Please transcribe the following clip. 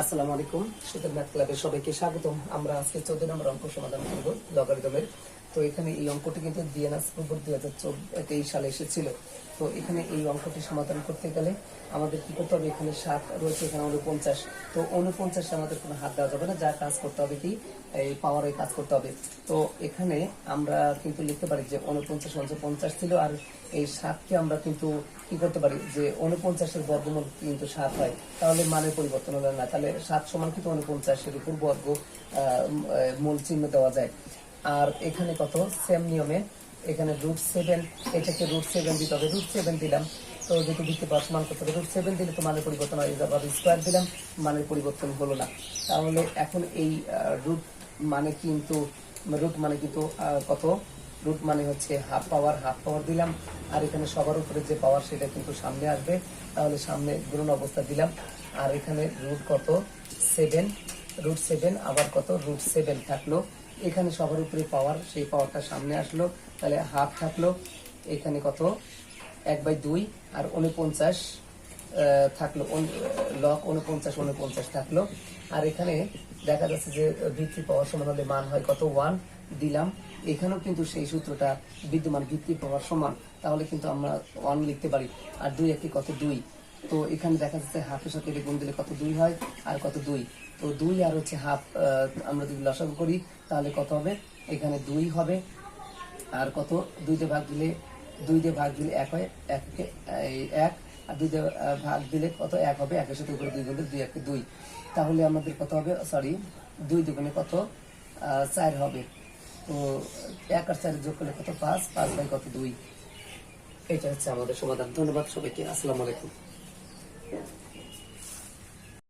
আসসালামু আলাইকুম। সুতরাং ম্যাথ ক্লাবের সবাইকে স্বাগতম। আমরা আজকে চোদ্দ নম্বর অঙ্ক সমাধান করব, লগারিদমের তো এখানে এই অঙ্কটি কিন্তু ডিএনএস দুই হাজার তেইশ সালে এসেছিল। তো এখানে এই অঙ্কটি সমাধান করতে গেলে আমাদের কি করতে হবে? এখানে সাত রয়েছে, এখানে উনপঞ্চাশ তো উনপঞ্চাশে আমাদের কোনো হাত দেওয়া যাবে না, যা কাজ করতে হবে কি? এই পাওয়ারে কাজ করতে হবে। তো এখানে আমরা কিন্তু লিখতে পারি যে উনপঞ্চাশ পঞ্চাশ ছিল, আর এই সাতকে আমরা কিন্তু কি করতে পারি? যে উনপঞ্চাশের বর্গমূল কিন্তু সাত হয়। তাহলে মানের পরিবর্তন হলো না। তাহলে সাত সমান কিন্তু উনপঞ্চাশের উপর বর্গ মূল চিহ্ন দেওয়া যায়। আর এখানে কত? সেম নিয়মে এখানে রুট সেভেন এটাকে রুট সেভেন দিতে হবে। রুট সেভেন দিলাম। তো যেহেতু দিতে পারছ মান করতে হবে রুট সেভেন দিলে তো মানের পরিবর্তন হয় আবার স্কোয়ার দিলাম, মানের পরিবর্তন হলো না। তাহলে এখন এই রুট মানে কিন্তু রুট মানে কিন্তু কত? রুট মানে হচ্ছে হাফ পাওয়ার হাফ পাওয়ার দিলাম। আর এখানে সবার উপরে যে পাওয়ার সেটা কিন্তু সামনে আসবে। তাহলে সামনে গুণন অবস্থা দিলাম। আর এখানে রুট কত? সেভেন রুট সেভেন আবার কত? রুট সেভেন থাকল। এখানে সবার উপরে পাওয়ার সেই পাওয়ারটা সামনে আসলো, তাহলে হাফ থাকল, এখানে কত? এক বাই দুই, আর উনপঞ্চাশ থাকল লক উনপঞ্চাশ উনপঞ্চাশ থাকল, আর এখানে দেখা যাচ্ছে যে ভিত্তি পাওয়ার সমান হলে মান হয় কত? ওয়ান দিলাম, এখানেও কিন্তু সেই সূত্রটা বিদ্যমান ভিত্তি পাওয়ার সমান, তাহলে কিন্তু আমরা ওয়ান লিখতে পারি, আর দুই একটি কত? দুই। তো এখানে দেখা যাচ্ছে হাফের সাথে এটা গুণ দিলে কত দুই হয় আর কত দুই? তো দুই আর হচ্ছে হাফ আমরা যদি লসাগু করি, তাহলে কত হবে? এখানে দুই হবে। আর কত? দুই দিয়ে ভাগ দিলে, দুই দিয়ে ভাগ দিলে এক হয়। এককে এক। আর দুই দিয়ে ভাগ দিলে কত? এক হবে। একের সাথে উপরে দুই গুণ দুই একে দুই। তাহলে আমাদের কত হবে? সরি দুই দুগুণে কত? চার হবে। তো এক আর চার যোগ করলে কত? পাঁচ। পাঁচ বাই কত? দুই। এটা হচ্ছে আমাদের সমাধান। ধন্যবাদ সবাইকে। আসসালামু আলাইকুম। Yes.